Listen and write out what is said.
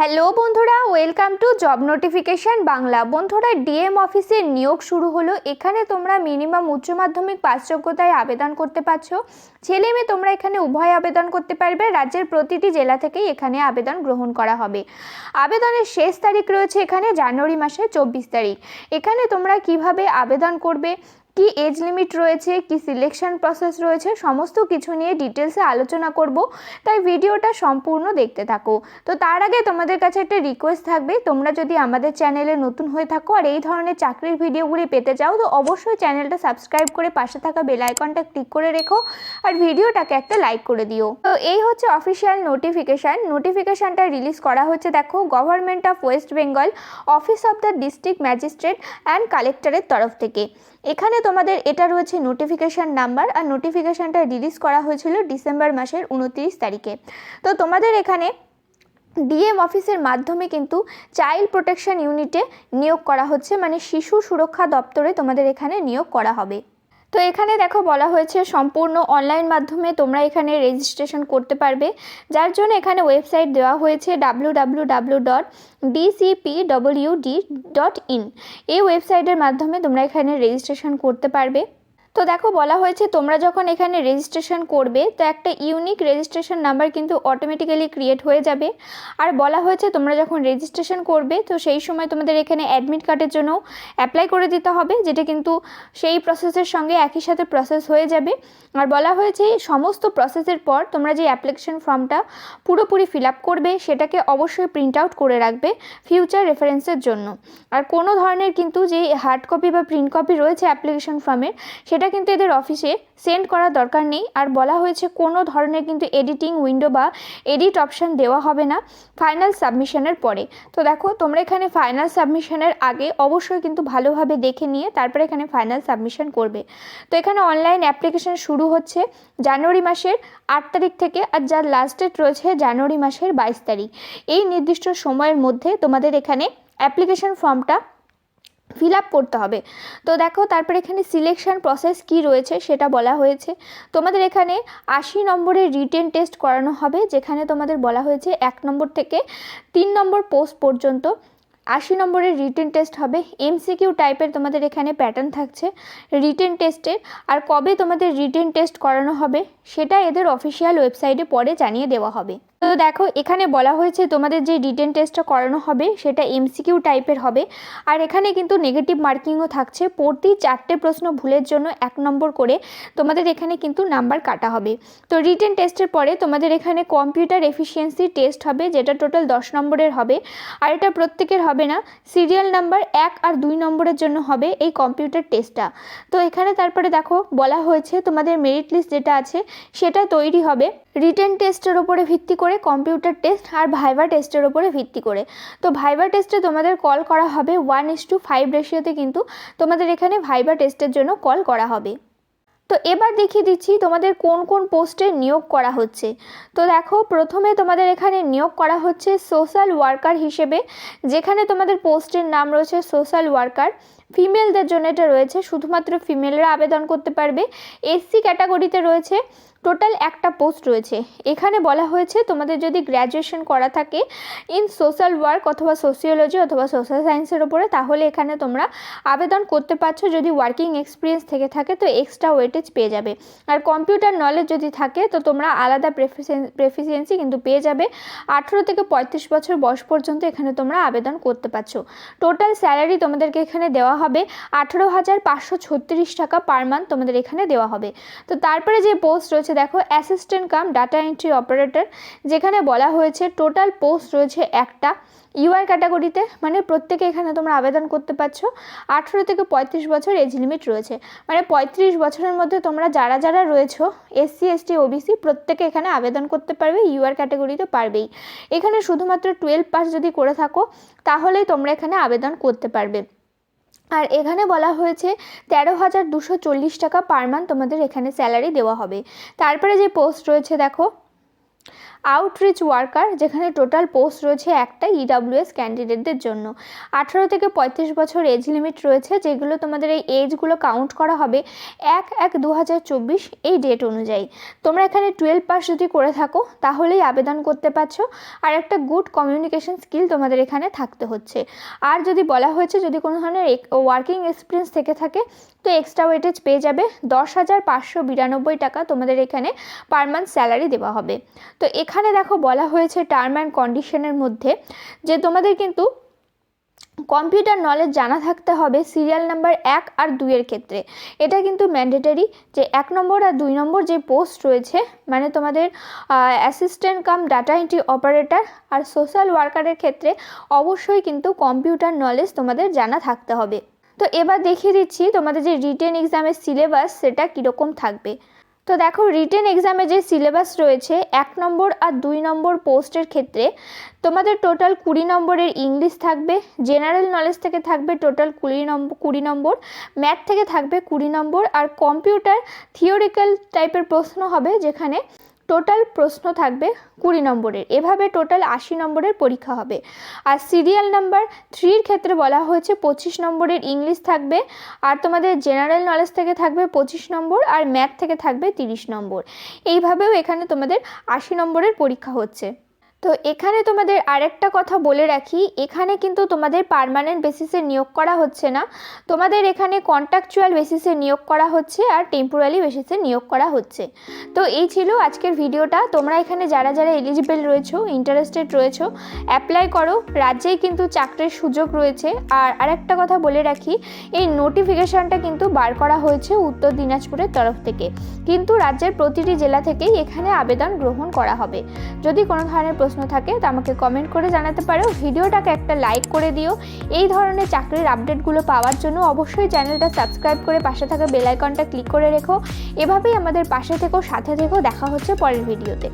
Hello বন্ধুরা welcome to job notification Bangla. বন্ধুরা DM অফিসের নিয়োগ শুরু হলো। এখানে তোমরা মিনিমাম উচ্চ মাধ্যমিক পাস যোগ্যতায় আবেদন করতে পারছ। ছেলে মেয়ে তোমরা এখানে উভয় আবেদন করতে পারবে। রাজ্যের প্রতিটি জেলা থেকেই এখানে আবেদন গ্রহণ করা হবে। আবেদনের শেষ তারিখ রয়েছে এখানে জানুয়ারি মাসের চব্বিশ তারিখ। এখানে তোমরা কীভাবে আবেদন করবে? কি এজ লিমিট রয়েছে, কি সিলেকশন প্রসেস রয়েছে, সমস্ত কিছু নিয়ে ডিটেলসে আলোচনা করব। তাই ভিডিওটা সম্পূর্ণ দেখতে থাকো। তো তার আগে তোমাদের কাছে একটা রিকোয়েস্ট থাকবে, তোমরা যদি আমাদের চ্যানেলে নতুন হয়ে থাকো আর এই ধরনের চাকরির ভিডিওগুলি পেতে চাও, তো অবশ্যই চ্যানেলটা সাবস্ক্রাইব করে পাশে থাকা বেল আইকনটা ক্লিক করে রেখো আর ভিডিওটাকে একটা লাইক করে দিও। তো এই হচ্ছে অফিসিয়াল নোটিফিকেশান নোটিফিকেশানটা রিলিজ করা হচ্ছে, দেখো government of West Bengal office of the district magistrate and কালেক্টরের তরফ থেকে। এখানে তোমাদের এটা রয়েছে নোটিফিকেশান নাম্বার আর নোটিফিকেশানটা রিলিজ করা হয়েছিল ডিসেম্বর মাসের উনত্রিশ তারিখে। তো তোমাদের এখানে ডিএম অফিসের মাধ্যমে কিন্তু চাইল্ড প্রোটেকশন ইউনিটে নিয়োগ করা হচ্ছে মানে শিশু সুরক্ষা দপ্তরে তোমাদের এখানে নিয়োগ করা হবে। তো এখানে দেখো বলা হয়েছে সম্পূর্ণ অনলাইন মাধ্যমে তোমরা এখানে রেজিস্ট্রেশন করতে পারবে। যার জন্য এখানে ওয়েবসাইট দেওয়া হয়েছে W W W dot DCPWD dot in এই ওয়েবসাইটের মাধ্যমে তোমরা এখানে রেজিস্ট্রেশন করতে পারবে। তো দেখো, বলা হয়েছে তোমরা যখন এখানে রেজিস্ট্রেশন করবে, তো একটা ইউনিক রেজিস্ট্রেশন নাম্বার কিন্তু অটোমেটিক্যালি ক্রিয়েট হয়ে যাবে। আর বলা হয়েছে তোমরা যখন রেজিস্ট্রেশন করবে, তো সেই সময় তোমাদের এখানে অ্যাডমিট কার্ডের জন্য অ্যাপ্লাই করে দিতে হবে, যেটা কিন্তু সেই প্রসেসের সঙ্গে একই সাথে প্রসেস হয়ে যাবে। আর বলা হয়েছে সমস্ত প্রসেসের পর তোমরা যে অ্যাপ্লিকেশন ফর্মটা পুরোপুরি ফিল আপ করবে, সেটাকে অবশ্যই প্রিন্ট আউট করে রাখবে ফিউচার রেফারেন্সের জন্য। আর কোনো ধরনের কিন্তু যে হার্ড কপি বা প্রিন্ট কপি রয়েছে অ্যাপ্লিকেশন ফর্মের সেটা কিন্তু এদের অফিসে সেন্ড করার দরকার নেই। আর বলা হয়েছে কোনো ধরনের কিন্তু এডিটিং উইন্ডো বা এডিট অপশান দেওয়া হবে না ফাইনাল সাবমিশনের পরে। তো দেখো, তোমরা এখানে ফাইনাল সাবমিশনের আগে অবশ্যই কিন্তু ভালোভাবে দেখে নিয়ে তারপরে এখানে ফাইনাল সাবমিশন করবে। তো এখানে অনলাইন অ্যাপ্লিকেশন শুরু হচ্ছে জানুয়ারি মাসের আট তারিখ থেকে আর যার লাস্ট ডেট রয়েছে জানুয়ারি মাসের বাইশ তারিখ। এই নির্দিষ্ট সময়ের মধ্যে তোমাদের এখানে অ্যাপ্লিকেশন ফর্মটা ফিল আপ করতে হবে। তো দেখো, তারপর এখানে সিলেকশন প্রসেস কি রয়েছে সেটা বলা হয়েছে। তোমাদের এখানে আশি নম্বরের রিটেন টেস্ট করানো হবে, যেখানে তোমাদের বলা হয়েছে এক নম্বর থেকে তিন নম্বর পোস্ট পর্যন্ত আশি নম্বরের রিটেন টেস্ট হবে। এমসিকিউ টাইপের তোমাদের এখানে প্যাটার্ন থাকছে রিটেন টেস্টের আর কবে তোমাদের রিটেন টেস্ট করানো হবে, সেটা এদের অফিসিয়াল ওয়েবসাইটে পরে জানিয়ে দেওয়া হবে। তো দেখো, এখানে বলা হয়েছে তোমাদের যে রিটেন টেস্টটা করানো হবে, সেটা এমসিকিউ টাইপের হবে। আর এখানে কিন্তু নেগেটিভ মার্কিংও থাকছে। প্রতি চারটে প্রশ্ন ভুলের জন্য এক নম্বর করে তোমাদের এখানে কিন্তু নাম্বার কাটা হবে। তো রিটেন টেস্টের পরে তোমাদের এখানে কম্পিউটার এফিসিয়েন্সি টেস্ট হবে, যেটা টোটাল দশ নম্বরের হবে। আর এটা প্রত্যেকের হবে না সিরিয়াল নাম্বার এক আর দুই নম্বরের জন্য হবে এই কম্পিউটার টেস্টটা তো এখানে তারপরে দেখো, বলা হয়েছে তোমাদের মেরিট লিস্ট যেটা আছে, সেটা তৈরি হবে। রিটেন টেস্টের ওপরে ভিত্তি করে, কম্পিউটার টেস্ট আর ভাইভা টেস্টের ওপরে ভিত্তি করে। তো ভাইভা টেস্টে তোমাদের কল করা হবে ওয়ান ইস টু ফাইভ রেশিওতে কিন্তু তোমাদের এখানে ভাইভা টেস্টের জন্য কল করা হবে। তো এবার দেখিয়ে দিচ্ছি তোমাদের কোন কোন পোস্টে নিয়োগ করা হচ্ছে। তো দেখো, প্রথমে তোমাদের এখানে নিয়োগ করা হচ্ছে সোশ্যাল ওয়ার্কার হিসেবে, যেখানে তোমাদের পোস্টের নাম রয়েছে সোশ্যাল ওয়ার্কার। ফিমেলদের জন্য এটা রয়েছে, শুধুমাত্র ফিমেলরা আবেদন করতে পারবে। এসসি ক্যাটাগরিতে রয়েছে টোটাল একটা পোস্ট রয়েছে। এখানে বলা হয়েছে, তোমাদের যদি গ্র্যাজুয়েশন করা থাকে ইন সোশ্যাল ওয়ার্ক অথবা সোশিওলজি অথবা সোশ্যাল সায়েন্সের ওপরে তাহলে এখানে তোমরা আবেদন করতে পারছ যদি ওয়ার্কিং এক্সপিরিয়েন্স থেকে থাকে, তো এক্সট্রা ওয়েটেজ পেয়ে যাবে। আর কম্পিউটার নলেজ যদি থাকে, তো তোমরা আলাদা প্রেফিসিয়েন্সি কিন্তু পেয়ে যাবে। আঠেরো থেকে পঁয়ত্রিশ বছর বয়স পর্যন্ত এখানে তোমরা আবেদন করতে পারছ। টোটাল স্যালারি তোমাদেরকে এখানে দেওয়া হবে আঠেরো হাজার পাঁচশো ছত্রিশ টাকা পার মান্থ তোমাদের এখানে দেওয়া হবে। তো তারপরে যে পোস্ট রয়েছে দেখো assistant cum data entry operator যেখানে বলা হয়েছে টোটাল পোস্ট রয়েছে একটা ইউআর ক্যাটাগরিতে মানে প্রত্যেকে এখানে তোমরা আবেদন করতে পারছ। আঠেরো থেকে পঁয়ত্রিশ বছর এজ লিমিট রয়েছে। মানে পঁয়ত্রিশ বছরের মধ্যে তোমরা যারা যারা রয়েছো এসসি এসটি ওবিসি প্রত্যেকে এখানে আবেদন করতে পারবে ইউআর ক্যাটাগরিতে পারবেই। এখানে শুধুমাত্র টুয়েলভ পাস যদি করে থাকো, তাহলেই তোমরা এখানে আবেদন করতে পারবে। আর এখানে বলা হয়েছে তেরো হাজার দুশো চল্লিশ টাকা পার মান্থ তোমাদের এখানে স্যালারি দেওয়া হবে। তারপরে যে পোস্ট রয়েছে দেখো আউটরিচ ওয়ার্কার যেখানে টোটাল পোস্ট রয়েছে একটা ইডাব্লিউএস ক্যান্ডিডেটদের জন্য। আঠারো থেকে পঁয়ত্রিশ বছর এজ লিমিট রয়েছে, যেগুলো তোমাদের এই এজগুলো কাউন্ট করা হবে এক এক দু এই ডেট অনুযায়ী। তোমরা এখানে টুয়েলভ পাস যদি করে থাকো, তাহলেই আবেদন করতে পারছ। আর একটা গুড কমিউনিকেশন স্কিল তোমাদের এখানে থাকতে হচ্ছে। আর যদি বলা হয়েছে যদি কোনো ধরনের ওয়ার্কিং এক্সপিরিয়েন্স থেকে থাকে, তো এক্সট্রা ওয়েটেজ পেয়ে যাবে। দশ হাজার পাঁচশো বিরানব্বই টাকা তোমাদের এখানে পার মান্থ স্যালারি দেওয়া হবে। তো এখানে দেখো বলা হয়েছে টার্ম অ্যান্ড কন্ডিশনের মধ্যে যে তোমাদের কিন্তু কম্পিউটার নলেজ জানা থাকতে হবে সিরিয়াল নাম্বার এক আর দুইয়ের ক্ষেত্রে। এটা কিন্তু ম্যান্ডেটারি যে এক নম্বর আর দুই নম্বর যে পোস্ট রয়েছে মানে তোমাদের assistant cum data entry operator আর সোশ্যাল ওয়ার্কারের ক্ষেত্রে অবশ্যই কিন্তু কম্পিউটার নলেজ তোমাদের জানা থাকতে হবে। তো এবার দেখিয়ে দিচ্ছি তোমাদের যে রিটেন এক্সামের সিলেবাস সেটা কীরকম থাকবে। তো দেখো রিটেন এক্সামে যে সিলেবাস রয়েছে, এক নম্বর আর দুই নম্বর পোস্টের ক্ষেত্রে তোমাদের টোটাল কুড়ি নম্বরের ইংলিশ থাকবে জেনারেল নলেজ থেকে থাকবে টোটাল কুড়ি নম্বর কুড়ি নম্বর ম্যাথ থেকে থাকবে কুড়ি নম্বর, আর কম্পিউটার থিওরিক্যাল টাইপের প্রশ্ন হবে, যেখানে টোটাল প্রশ্ন থাকবে কুড়ি নম্বরের। এভাবে টোটাল আশি নম্বরের পরীক্ষা হবে। আর সিরিয়াল নাম্বার থ্রির ক্ষেত্রে বলা হয়েছে পঁচিশ নম্বরের ইংলিশ থাকবে, আর তোমাদের জেনারেল নলেজ থেকে থাকবে পঁচিশ নম্বর, আর ম্যাথ থেকে থাকবে তিরিশ নম্বর। এইভাবেও এখানে তোমাদের আশি নম্বরের পরীক্ষা হচ্ছে। তো এখানে তোমাদের আরেকটা কথা বলে রাখি, এখানে কিন্তু তোমাদের পার্মানেন্ট বেসিসে নিয়োগ করা হচ্ছে না। তোমাদের এখানে কন্ট্রাকচুয়াল বেসিসে নিয়োগ করা হচ্ছে আর টেম্পোরারি বেসিসে নিয়োগ করা হচ্ছে। তো এই ছিল আজকের ভিডিওটা। তোমরা এখানে যারা যারা এলিজিবল রয়েছো ইন্টারেস্টেড রয়েছো অ্যাপ্লাই করো। রাজ্যেই কিন্তু চাকরির সুযোগ রয়েছে। আর আরেকটা কথা বলে রাখি, এই নোটিফিকেশানটা কিন্তু বার করা হয়েছে উত্তর দিনাজপুরের তরফ থেকে। কিন্তু রাজ্যের প্রতিটি জেলা থেকেই এখানে আবেদন গ্রহণ করা হবে। যদি কোনো ধরনের প্রশ্ন থাকে, তো আমাকে কমেন্ট করে জানাতে পারো। ভিডিওটাকে একটা লাইক করে দিও। এই ধরনের চাকরির আপডেটগুলো পাওয়ার জন্য অবশ্যই চ্যানেলটা সাবস্ক্রাইব করে পাশে থাকা বেল আইকনটা ক্লিক করে রেখো। এভাবেই আমাদের পাশে থেকো, সাথে থেকো। দেখা হচ্ছে পরের ভিডিওতে